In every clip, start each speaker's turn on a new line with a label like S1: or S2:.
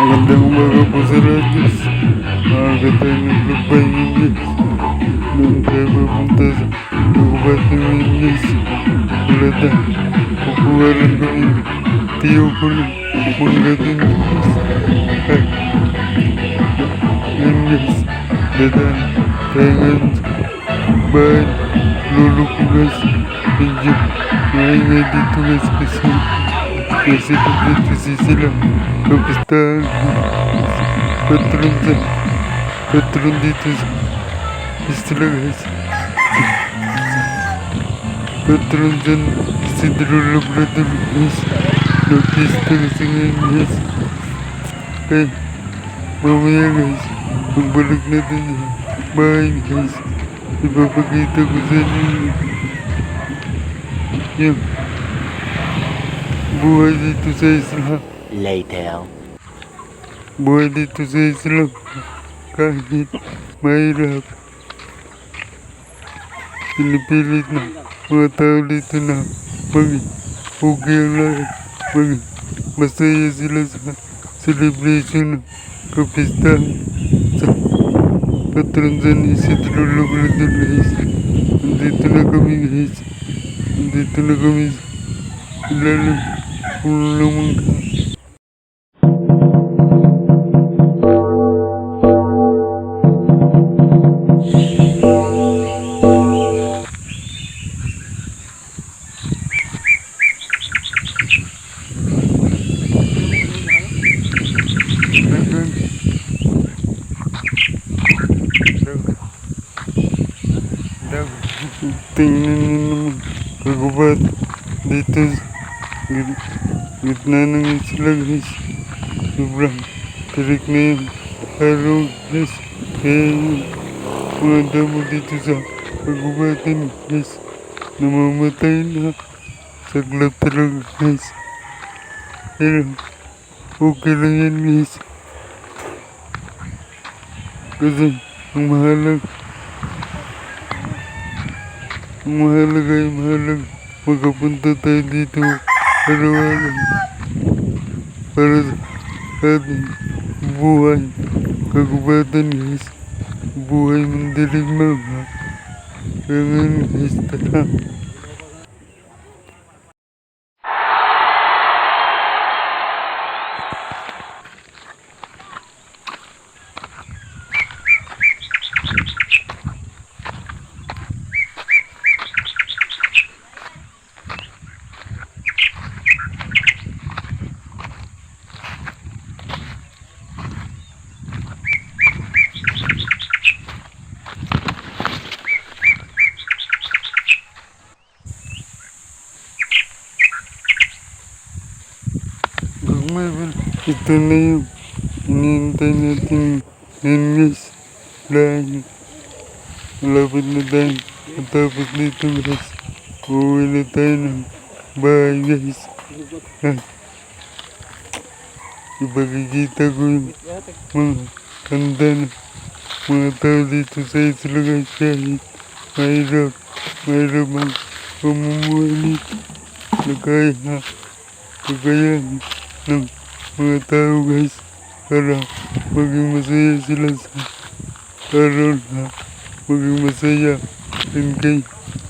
S1: Magandang umaga po sa lahat guys. Maaga tayo naglakbay ngayon guys. Doon tayo papunta sa Lugubati ngayon guys. Wala tayo. Kukuha lang kami. Tiyo ko lang. Mangga dun guys. Ay. Ngayon guys. Dadaan. Dito si sila. Kapistahan. Patron sa patron dito sa Isla guys. Patron dyan Isidro Labrador ngayon guys. Kaya mamaya guys. Magbalik na din sa bahay guys. Ipapakita ko yung buhay dito sa isla.
S2: Later.
S1: Buhay dito sa isla. Kahit mahirap. Pinipilit na mga tao dito na mag okay ang lahat. Mag masaya sila sa celebration ng kapistahan sa patron San Isidro Labrador guys. Nandito na kami guys. Nandito na kami sa ilalim. Dagan. Tingnan niyo naman. Kagubat. Dito. Gitna ng isla guys. Sobrang tarik na yung araw guys. Kaya yung mga damo dito sa kagubatan guys. Namamatay na. Saglap talaga guys. Pero okay lang yan guys. Kasi ang mahalag ang mahalaga ay mahalag makapunta tayo dito ating buhay kagubatan guys buhay mandilig mga kaya ngayon guys tara Gagawin. Ito na yung inihintay natin guys. Dahil malapit na tayo matapos dito guys. Uuwi na tayo ng bahay guys. Ah. Ipakikita ko yung mga kanda ng mga tao dito sa isla guys. Kahit mahirap, mahirap ang pamumuhay dito. Na kaya na kakayahan ng mga tao guys para maging masaya sila sa araw na maging masaya rin kayo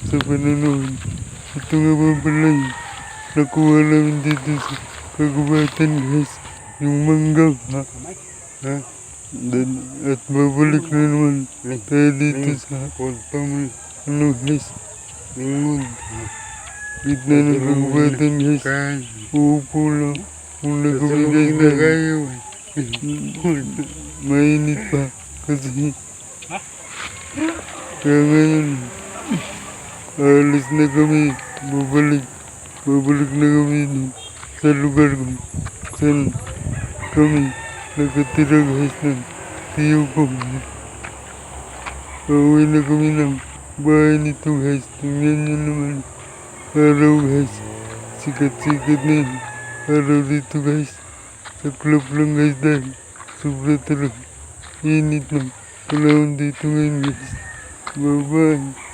S1: sa panonood. Ito nga pa pala yung nakuha namin dito sa kagubatan guys. Yung mangga ha. ha? Dan, at babalik na naman tayo dito sa pam, ano guys. Lingod. Gitna ng kagubatan guys. Uupo lang. Guys na kayo. Mainit pa. Kasi kaya ngayon alis na kami. Babalik. Babalik na kami sa lugar ko. Saan kami nakatira guys ng tiyo ko. Pauwi na kami ng bahay nito guys. Tingnan nyo naman. Araw guys. Sikat-sikat na yun. Araw dito guys. Sa club lang guys dahil sobra talaga. Init ng panahon dito ngayon guys. Bye bye.